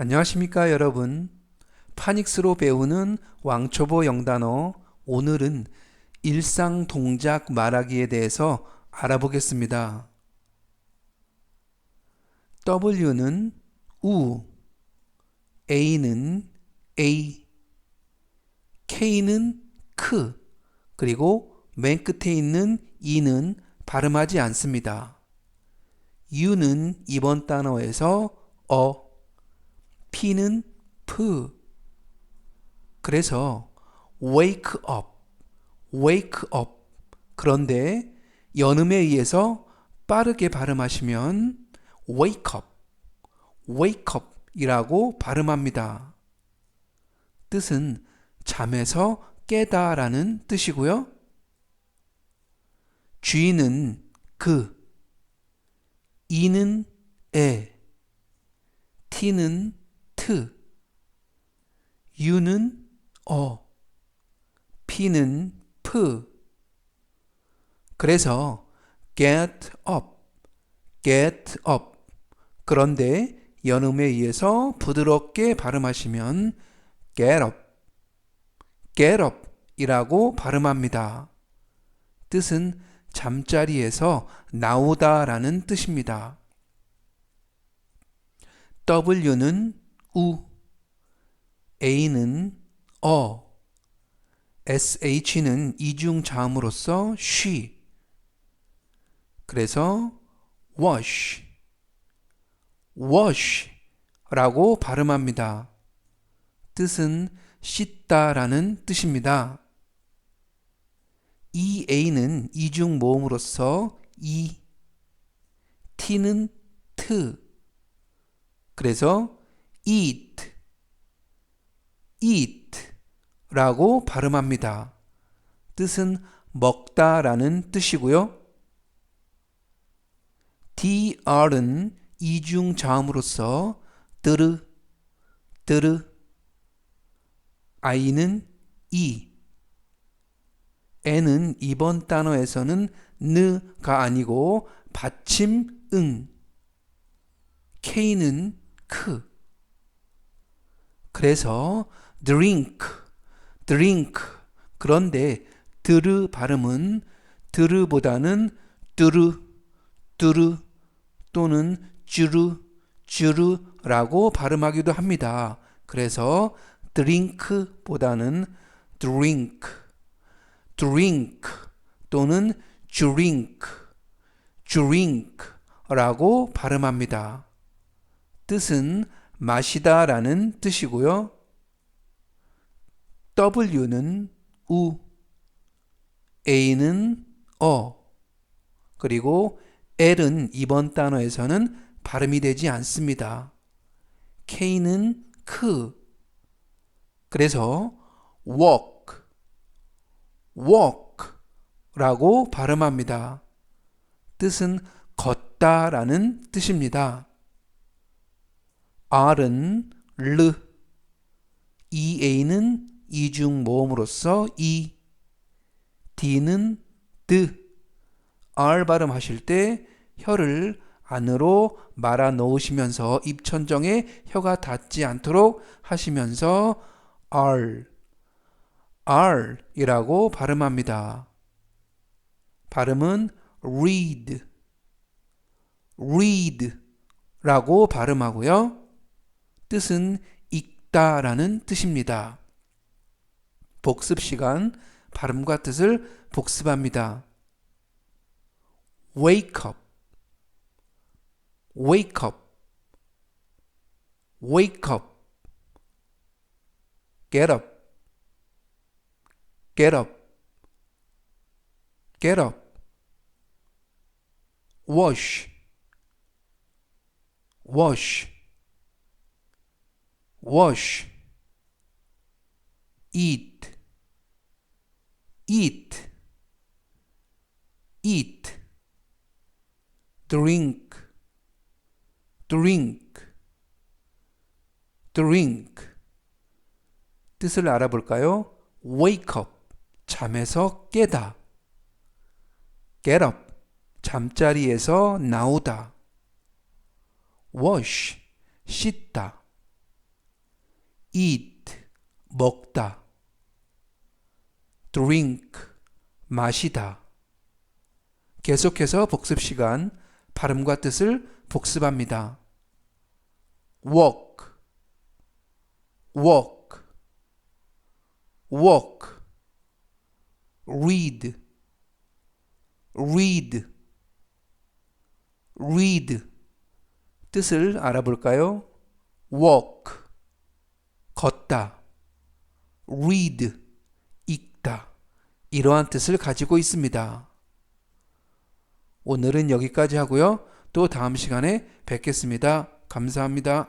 안녕하십니까 여러분. 파닉스로 배우는 왕초보 영단어 오늘은 일상 동작 말하기에 대해서 알아보겠습니다. W는 우, A는 A, K는 크, 그리고 맨 끝에 있는 E는 발음하지 않습니다. U는 이번 단어에서 어, P는 프. 그래서 wake up, wake up. 그런데 연음에 의해서 빠르게 발음하시면 wake up, wake up 이라고 발음합니다. 뜻은 잠에서 깨다 라는 뜻이고요. G는 그, E는 에, T는 트, U는 어, P는 프. 그래서 get up, get up. 그런데 연음에 의해서 부드럽게 발음하시면 get up, get up 이라고 발음합니다. 뜻은 잠자리에서 나오다 라는 뜻입니다. W는 우, A는 어, SH는 이중 자음으로서 쉬. 그래서 wash, wash 라고 발음합니다. 뜻은 씻다 라는 뜻입니다. EA는 이중 모음으로서 이, T는 트. 그래서 eat, eat 라고 발음합니다. 뜻은 먹다 라는 뜻이고요. dr은 이중 자음으로서 드르, 드르, i는 이, n은 이번 단어에서는 느가 아니고 받침 응, k는 크. 그래서 drink, drink. 그런데 드르 발음은 드르보다는 뚜르, 뚜르 또는 쭈르, 쭈르라고 발음하기도 합니다. 그래서 drink보다는 drink, drink 또는 drink, drink라고 발음합니다. 뜻은 마시다 라는 뜻이고요. W는 우, A는 어, 그리고 L은 이번 단어에서는 발음이 되지 않습니다. K는 크, 그래서 walk, walk 라고 발음합니다. 뜻은 걷다 라는 뜻입니다. R은 르, EA는 이중 모음으로써 이, D는 드, R 발음하실 때 혀를 안으로 말아 넣으시면서 입천정에 혀가 닿지 않도록 하시면서 R, R 이라고 발음합니다. 발음은 read, read 라고 발음하고요. 뜻은 읽다 라는 뜻입니다. 복습 시간 발음과 뜻을 복습합니다. wake up, wake up, wake up, get up, get up, get up, wash, wash, wash, eat, eat, eat, drink, drink, drink. 뜻을 알아볼까요? wake up, 잠에서 깨다. get up, 잠자리에서 나오다. wash, 씻다. Eat 먹다 drink 마시다 계속해서 복습 시간 발음과 뜻을 복습합니다. walk walk walk read read read 뜻을 알아볼까요? walk 걷다 read 읽다 이러한 뜻을 가지고 있습니다. 오늘은 여기까지 하고요. 또 다음 시간에 뵙겠습니다. 감사합니다.